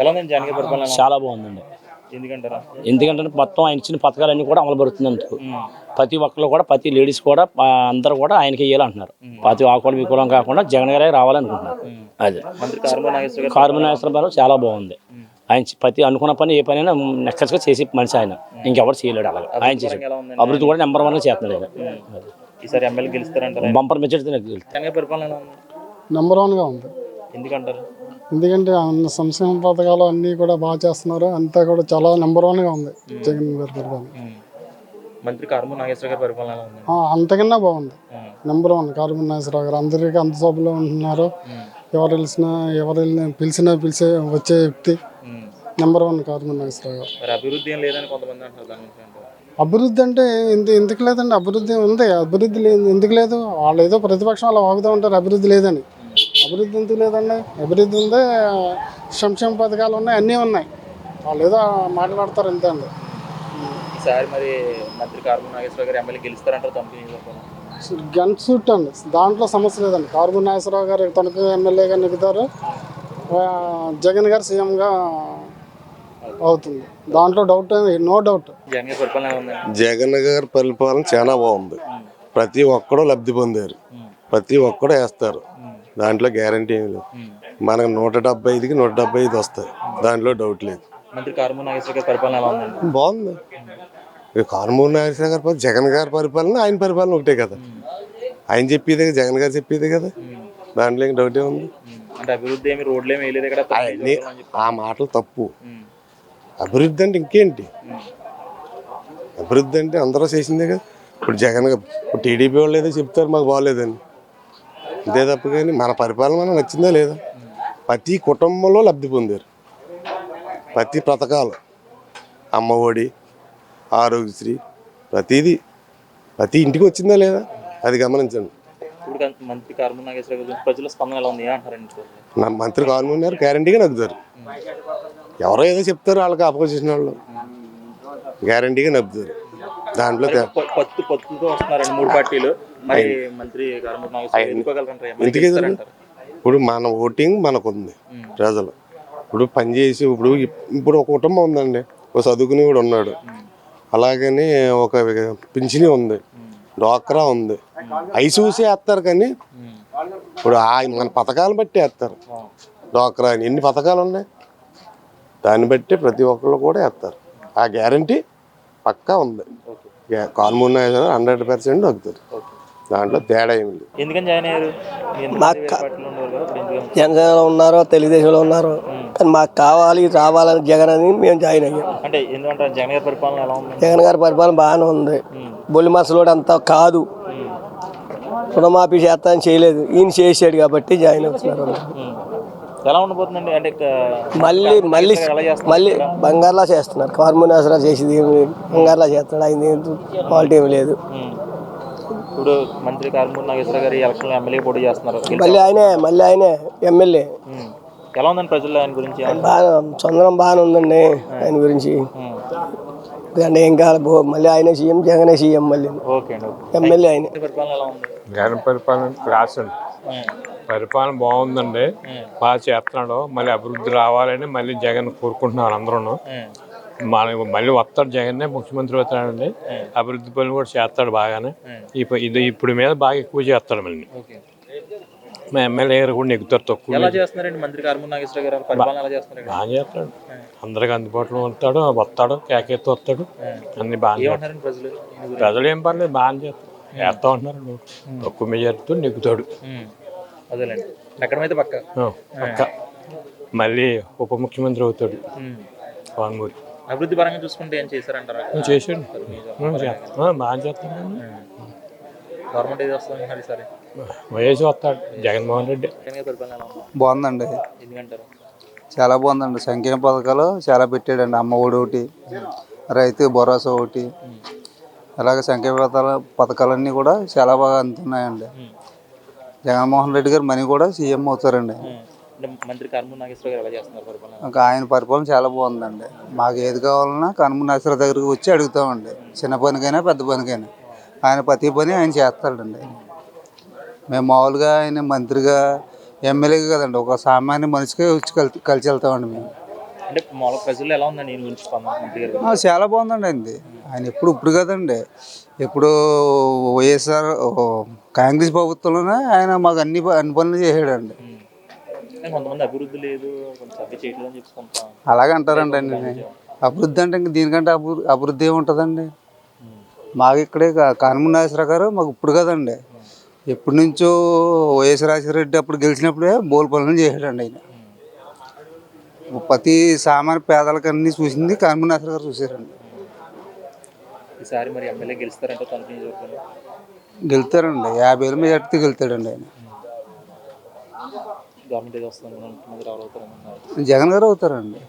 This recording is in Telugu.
ఎలా ఉందండి పరిపాలన? చాలా బాగుందండి? ఎందుకంటారా? ఎందుకంటే మొత్తం ఆయన ఇచ్చిన పథకాలన్నీ కూడా అమలు పడుతున్నందుకు ప్రతి ఒక్కరు కూడా ప్రతి లేడీస్ కూడా అందరూ కూడా ఆయనకి వేయాలంటున్నారు ప్రతి ఆ కులం ఈ కులం కాకుండా జగన్ గారే రావాలనుకుంటున్నారు. అది. మంత్రి కారుమూరి నాగేశ్వర గారు చాలా బాగుంది. ఆయన ప్రతి అనుకున్న పని ఏ పనైనా నెక్కస్గా చేసి మనిషి ఆయన. ఇంకెవరు చేయలేడు అలాగా. ఆయన చేసి అభివృద్ధి కూడా నెంబర్ వన్గా చేస్తున్నాడు ఆయన. ఈసారి ఎమ్మెల్యే గెలుస్తారంటారా? బంపర్ ఉంది? నెంబర్ వన్గా ఉంది. ఎందుకంటారు? ఎందుకంటే అన్ని సంక్షేమ పథకాలు అన్నీ కూడా బాగా చేస్తున్నారు. అంతా కూడా చాలా నెంబర్ వన్గా ఉంది జగన్ గారి పరిపాలన. మంత్రి కారుమూరి నాగేశ్వర గారి పరిపాలన ఎలా ఉంది? ఆ, అంతకన్నా బాగుంది. నెంబర్ వన్ కార్బన్ నాగేశ్వరరావు గారు. అందరికీ అంత సభలో ఉంటున్నారు. ఎవరు వెళ్ళినా ఎవరు వెళ్ళినా పిలిచినా పిలిచే వచ్చే వ్యక్తి నెంబర్ వన్ కార్బన్ నాగేశ్వరరావు గారు. అభివృద్ధి లేదని కొంతమంది అంటారు. అభివృద్ధి అంటే ఇంత ఎందుకు లేదండి. అభివృద్ధి ఉంది. అభివృద్ధి లేదు ఎందుకు లేదు? వాళ్ళు ఏదో ప్రతిపక్షం అలా వాగుతూ ఉంటారు. అభివృద్ధి లేదని. అభివృద్ధి ఎందుకు లేదండి. అభివృద్ధి ఉంది సంక్షేమ పథకాలు ఉన్నాయి అన్నీ ఉన్నాయి. వాళ్ళు ఏదో మాట్లాడతారు అంతే అండి. ఈసారి మరి మంత్రి కారుమూరి నాగేశ్వర గారు ఎమ్మెల్యే గెలుస్తారంటారు గన్ సూట్ అండి. దాంట్లో సమస్య లేదండి. కార్బన్ నాగేశ్వరరావు గారు తనకు ఎమ్మెల్యేగా నెగ్గుతారు జగన్ గారు సీఎంగా అవుతుంది. దాంట్లో డౌట్ నో డౌట్. జగన్ గారి పరిపాలన ఎలా ఉందండి జగన్ గారి పరిపాలన చాలా బాగుంది. ప్రతి ఒక్కడు లబ్ధి పొందారు. ప్రతి ఒక్కడు వేస్తారు. దాంట్లో గ్యారంటీ ఏమి లేదు. మనకు నూట డెబ్బై ఐదుకి నూట డెబ్బై ఐదు వస్తాయి. దాంట్లో డౌట్ లేదు. మంత్రి కారుమూరి నాగేశ్వర గారి పరిపాలన ఎలా ఉందండి బాగుంది. ఇక కారుమూరి నాగేశ్వర గారి పరిపాలన జగన్ గారి పరిపాలన ఆయన పరిపాలన ఒకటే కదా. ఆయన చెప్పేదే కదా, జగన్ గారు చెప్పేదే కదా. దాంట్లో ఇంక డౌట్ ఏముంది? అంటే అభివృద్ధి ఏమి రోడ్లు ఏమి వేయలేదు ఇక్కడ అవన్నీ. ఆ మాటలు తప్పు. అభివృద్ధి అంటే ఇంకేంటి? అభివృద్ధి అంటే అందరూ చేసిందే కదా. ఇప్పుడు జగన్ ఇప్పుడు టీడీపీ వాళ్ళు ఏదో చెప్తారు మాకు బాగోలేదని. అంతే తప్ప కానీ మన పరిపాలన నచ్చిందా లేదా? ప్రతి కుటుంబంలో లబ్ధి పొందారు. ప్రతి పథకాలు అమ్మ ఒడి ఆరోగ్యశ్రీ ప్రతిదీ ప్రతి ఇంటికి వచ్చిందా లేదా? అది గమనించండి. మంత్రి కారుమూరి నాగేశ్వర గారి గురించి ప్రజల స్పందన ఎలా ఉంది? అంటారండి నా మంత్రి గవర్నమెంట్ గారు గ్యారంటీగా నగ్గుతారు ఎవరో ఏదో చెప్తారు వాళ్ళకి ఆపోజిషన్ వాళ్ళు. గ్యారంటీగా నగ్గుతారు దాంట్లో పొత్తు పొత్తుతో వస్తున్నారండి మూడు పార్టీలు. మరి మంత్రి ఇప్పుడు మన ఓటింగ్ మనకు ఉంది ప్రజలు. ఇప్పుడు పని చేసి ఇప్పుడు ఇప్పుడు ఒక కుటుంబం ఉందండి. ఒక చదువుకుని కూడా ఉన్నాడు. అలాగని ఒక పింఛని ఉంది. డ్వాక్రా ఉంది. అవి చూసి వేస్తారు కానీ ఇప్పుడు మన పథకాలను బట్టి వేస్తారు. డ్వాక్రా అని. ఎన్ని పథకాలు ఉన్నాయి? దాన్ని బట్టి ప్రతి ఒక్కళ్ళు కూడా వేస్తారు. ఆ గ్యారంటీ పక్కా ఉంది. కాన్మూన్ హండ్రెడ్ పర్సెంట్ వస్తుంది దాంట్లో తేడా ఏమి లేదు. ఎందుకని జాయిన్ అయ్యారు? జనసేనలో ఉన్నారు తెలుగుదేశంలో ఉన్నారు కానీ మాకు కావాలి రావాలని జగన్ అని మేము జాయిన్ అయ్యాం. అంటే ఎందుకంటారు జగన్ గారి పరిపాలన ఎలా ఉంది? జగన్ గారి పరిపాలన బాగానే ఉంది. బొల్లి మసలోడు అంతా కాదు. రుణమాఫీ చేస్తా అని చేయలేదు. ఈయన చేసాడు కాబట్టి జాయిన్ అవుతున్నారు. అందరూ. ఉమ్. ఎలా ఉండబోతుందండి? అంటే మళ్ళీ మళ్ళీ ఎలా చేస్తారు మళ్ళీ బంగారులా చేస్తున్నారు. కార్మోనాసరా చేసేది ఏమి లేదు. బంగారులా చేస్తున్నాడు. ఆయన క్వాలిటీ ఏమి లేదు. ఉమ్. ఇప్పుడు మంత్రి కారుమూరి నాగేశ్వర గారు ఎలక్షన్లో ఎమ్మెల్యే పోటీ చేస్తున్నారు. మళ్ళీ ఆయనే మళ్ళీ ఆయనే ఎమ్మెల్యే. ఎలా ఉందండి ప్రజల్లో ఆయన గురించి? బాగా చంద్రం బాగానే ఉందండి ఆయన గురించి. అంటే ఏం కాదు మళ్ళీ ఆయనే సీఎం జగనే సీఎం మళ్ళీ. ఓకే అండి ఓకే. ఎమ్మెల్యే ఆయనే జగన్ పరిపాలన ఉమ్. పరిపాలన బాగుందండి. బాగా చేస్తున్నాడు. మళ్ళీ అభివృద్ధి రావాలని మళ్ళీ జగన్ కోరుకుంటున్నారు అందరూ. మన మళ్ళీ వస్తాడు జగన్నే ముఖ్యమంత్రి అవుతాడండి. అభివృద్ధి పనులు కూడా చేస్తాడు బాగానే. ఇప్పు- ఇది ఇప్పుడు మీద బాగా ఎక్కువ చేస్తాడు మళ్ళీ. మా ఎమ్మెల్యే గారు కూడా నెగ్గుతారు తక్కువ బాగా చేస్తాడు. అందరికి అందుబాటులో ఉంటాడు వస్తాడు కేకెత్తి వస్తాడు. అన్ని బాగా ప్రజలు? ఏం పర్లేదు బాగా చేస్తాడు వేస్తా ఉంటున్నారు తక్కువ మెజార్టీతో నెగ్గుతాడు. పక్క? మళ్ళీ ఉప ముఖ్యమంత్రి అవుతాడు. ఉమ్. అభివృద్ధి పరంగా చూసుకుంటే ఏం చేశారంటారా? చేసాడు బాగా చేస్తాడు గవర్నమెంట్ ఏది వస్తుంది అంటున్నారు ఈసారి వైఎస్ వస్తాడు. జగన్మోహన్ రెడ్డి. బాగుందండి. ఎందుకంటారు? చాలా బాగుందండి. సంక్షేమ పథకాలు చాలా పెట్టాడండి. అమ్మ ఒడి ఒకటి రైతు భరోసా ఒకటి. అలాగే సంక్షేమ పథకాల పథకాలన్నీ కూడా చాలా బాగా అందుతున్నాయండి. జగన్మోహన్ రెడ్డి గారు మనీ కూడా సీఎం అవుతారండి. అంటే మంత్రి కర్మూరి నాగేశ్వర గారు ఎలా చేస్తున్నారు పరిపాలన? ఇంకా ఆయన పరిపాలన చాలా బాగుందండి. మాకు ఏది కావాలన్నా కనుమ నర్సర దగ్గరికి వచ్చి అడుగుతామండి. చిన్న పనికైనా పెద్ద పనికైనా. ఆయన ప్రతి పని ఆయన చేస్తాడండి. మేము మామూలుగా ఆయన మంత్రిగా ఎమ్మెల్యేగా కదండి. ఒక సామాన్య మనిషిగా వచ్చి కలిసి కలిసి వెళ్తామండి మేము. అంటే మామూలుగా ప్రజల్లో ఎలా ఉందండి ఈయన గురించి స్పందన మంత్రి గారు ఆ, చాలా బాగుందండి అండి ఆయన ఎప్పుడు ఇప్పుడు కదండి. ఎప్పుడు వైఎస్ఆర్ ఓ, కాంగ్రెస్ ప్రభుత్వంలోనే ఆయన మాకు అన్ని ప- అన్ని పనులు చేసాడండి కొంతమంది అభివృద్ధి లేదు కొంచెం సభ్య చేయట్లేదు అని చెప్పి కొంత అలాగే అంటారండి అండి. అభివృద్ధి అంటే ఇంక దీనికంటే అభివృద్ధి అభివృద్ధి ఏముంటుందండి? మాకు ఇక్కడే కా- కానమూరి నాగేశ్వరరావు గారు మాకు ఇప్పుడు కదండి. ఎప్పటి నుంచో వైఎస్ రాజశేఖర రెడ్డి అప్పుడు గెలిచినప్పుడే బోల్ పనులు చేసాడండి ఆయన. ప్రతి సామాన్య పేదలకు అన్ని చూసింది కానమూరి నాగేశ్వర గారు చూసారండి ఈసారి మరి ఎమ్మెల్యే గెలుస్తారంటే నియోజకవర్గంలో గెలుతారండి. యాభై వేల మెజార్టీతో గెలుతాడండి ఆయన. గవర్నమెంట్ ఏదో వస్తుంది జగన్ గారు అవుతారండి.